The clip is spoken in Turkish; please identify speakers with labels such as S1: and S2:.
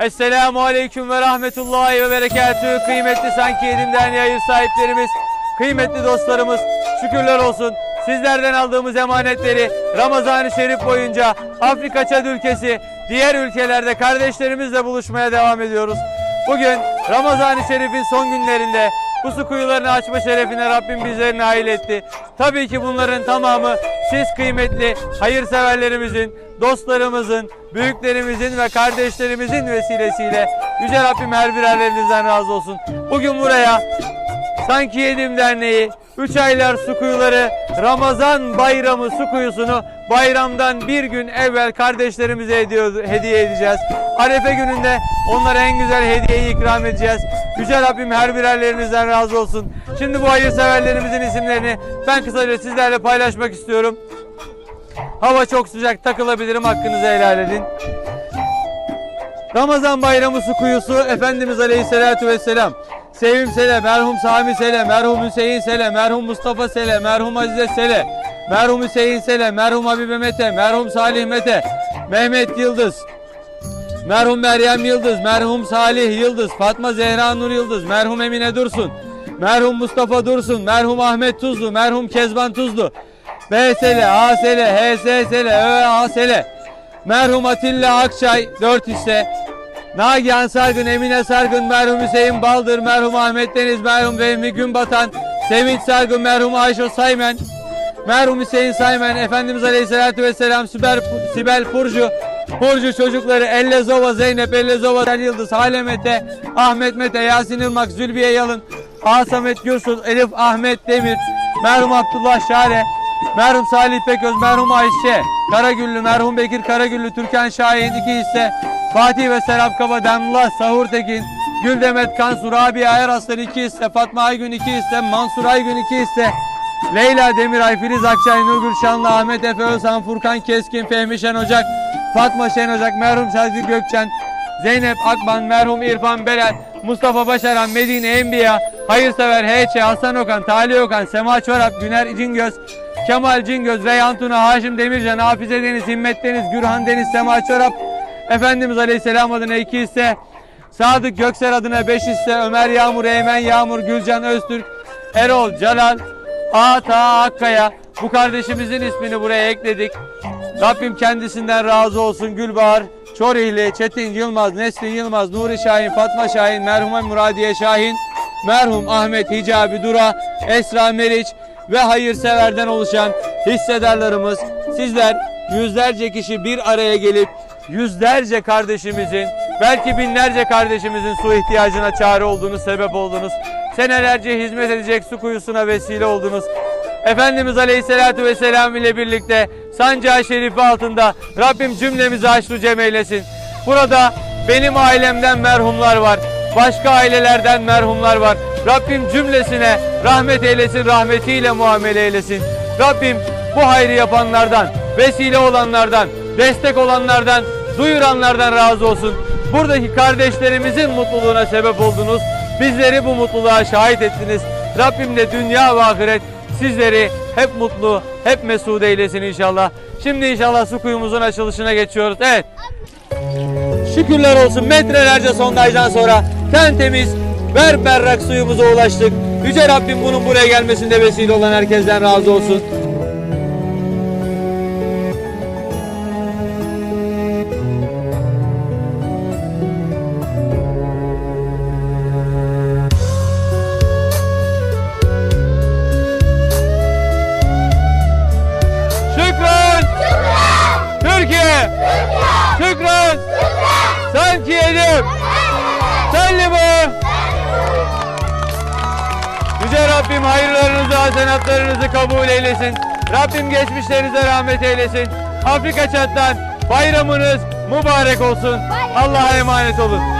S1: Esselamu Aleyküm ve Rahmetullahi ve Berekatühü. Kıymetli Sanki Yedim Derneği sahiplerimiz, kıymetli dostlarımız, şükürler olsun. Sizlerden aldığımız emanetleri Ramazan-ı Şerif boyunca Afrika Çad ülkesi, diğer ülkelerde kardeşlerimizle buluşmaya devam ediyoruz. Bugün Ramazan-ı Şerif'in son günlerinde bu su kuyularını açma şerefine Rabbim bizleri nail etti. Tabii ki bunların tamamı siz kıymetli hayırseverlerimizin, dostlarımızın, büyüklerimizin ve kardeşlerimizin vesilesiyle Yüce Rabbim her birerlerinizden razı olsun. Bugün buraya Sanki Yedim Derneği 3 aylar su kuyuları Ramazan bayramı su kuyusunu bayramdan bir gün evvel kardeşlerimize hediye edeceğiz. Arefe gününde onlara en güzel hediyeyi ikram edeceğiz. Yüce Rabbim her birerlerinizden razı olsun. Şimdi bu hayırseverlerimizin isimlerini ben kısaca sizlerle paylaşmak istiyorum. Hava çok sıcak takılabilirim hakkınızı helal edin. Ramazan bayramı su kuyusu Efendimiz Aleyhisselatü Vesselam. Sevim Sele, merhum Sami Sele, merhum Hüseyin Sele, merhum Mustafa Sele, merhum Azize Sele, merhum Hüseyin Sele, merhum Habibe Mete, merhum Salih Mete, Mehmet Yıldız, merhum Meryem Yıldız, merhum Salih Yıldız, Fatma Zehra Nur Yıldız, merhum Emine Dursun, merhum Mustafa Dursun, merhum Ahmet Tuzlu, merhum Kezban Tuzlu, B Sele, A Sele, H Sele, Ö A Sele, merhum Atilla Akçay 4 hisse, Nagihan Sargın, Emine Sargın, merhum Hüseyin Baldır, merhum Ahmet Deniz, merhum Vehmi Günbatan, Sevinç Sargın, merhum Ayşe Saymen, merhum Hüseyin Saymen, Efendimiz Aleyhisselatü Vesselam, Sibel, Sibel Purcu, Purcu çocukları, Elle Zova, Zeynep, Elle Zova, Sel Yıldız, Hale Mete, Ahmet Mete, Yasin Irmak, Zülbiye Yalın, Asamet Gürsul, Elif Ahmet Demir, merhum Abdullah Şare, merhum Salih Peköz, merhum Ayşe, Karagüllü, merhum Bekir Karagüllü, Türkan Şahin, iki hisse, Fatih ve Serap Kaba, Demullah, Sahur Tekin, Güldemet Kansur, Rabia Eraslan iki hisse, Fatma Aygün iki hisse, Mansur Aygün iki hisse, Leyla Demiray, Filiz Akçay, Nurgül Şanlı, Ahmet Efe Özhan, Furkan Keskin, Fehmi Şen Ocak, Fatma Şen Ocak, merhum Şazir Gökçen, Zeynep Akman, merhum İrfan Belal, Mustafa Başaran, Medine Enbiya, Hayırsever HC, Hasan Okan, Talih Okan, Sema Çorap, Güner Cingöz, Kemal Cingöz, Reyhan Tuna, Haşim Demircan, Hafize Deniz, Himmet Deniz, Gürhan Deniz, Sema Çorap, Efendimiz Aleyhisselam adına iki hisse, Sadık Göksel adına beş hisse, Ömer Yağmur, Eymen Yağmur, Gülcan Öztürk, Erol Celal, Ata Akkaya. Bu kardeşimizin ismini buraya ekledik. Rabbim kendisinden razı olsun. Gülbahar, Çorihli, Çetin Yılmaz, Nesrin Yılmaz, Nuri Şahin, Fatma Şahin, merhume Muradiye Şahin, merhum Ahmet Hicabi Dura, Esra Meriç ve hayırseverden oluşan hissedarlarımız sizler yüzlerce kişi bir araya gelip yüzlerce kardeşimizin belki binlerce kardeşimizin su ihtiyacına çare olduğunuz sebep oldunuz. Senelerce hizmet edecek su kuyusuna vesile oldunuz. Efendimiz Aleyhisselatü Vesselam ile birlikte sancağı şerifi altında Rabbim cümlemizi haşru cem eylesin. Burada benim ailemden merhumlar var. Başka ailelerden merhumlar var. Rabbim cümlesine rahmet eylesin, rahmetiyle muamele eylesin. Rabbim bu hayrı yapanlardan, vesile olanlardan, destek olanlardan, duyuranlardan razı olsun. Buradaki kardeşlerimizin mutluluğuna sebep oldunuz. Bizleri bu mutluluğa şahit ettiniz. Rabbim de dünya ve ahiret sizleri hep mutlu, hep mesut eylesin inşallah. Şimdi inşallah su kuyumuzun açılışına geçiyoruz. Evet. Şükürler olsun metrelerce sondajdan sonra tertemiz, ver berrak suyumuza ulaştık. Yüce Rabbim bunun buraya gelmesinde vesile olan herkesten razı olsun. Yedim! Sellimu! Yüce Rabbim hayırlarınızı, hasenatlarınızı kabul eylesin. Rabbim geçmişlerinize rahmet eylesin. Afrika çattan bayramınız mübarek olsun. Allah'a emanet olun.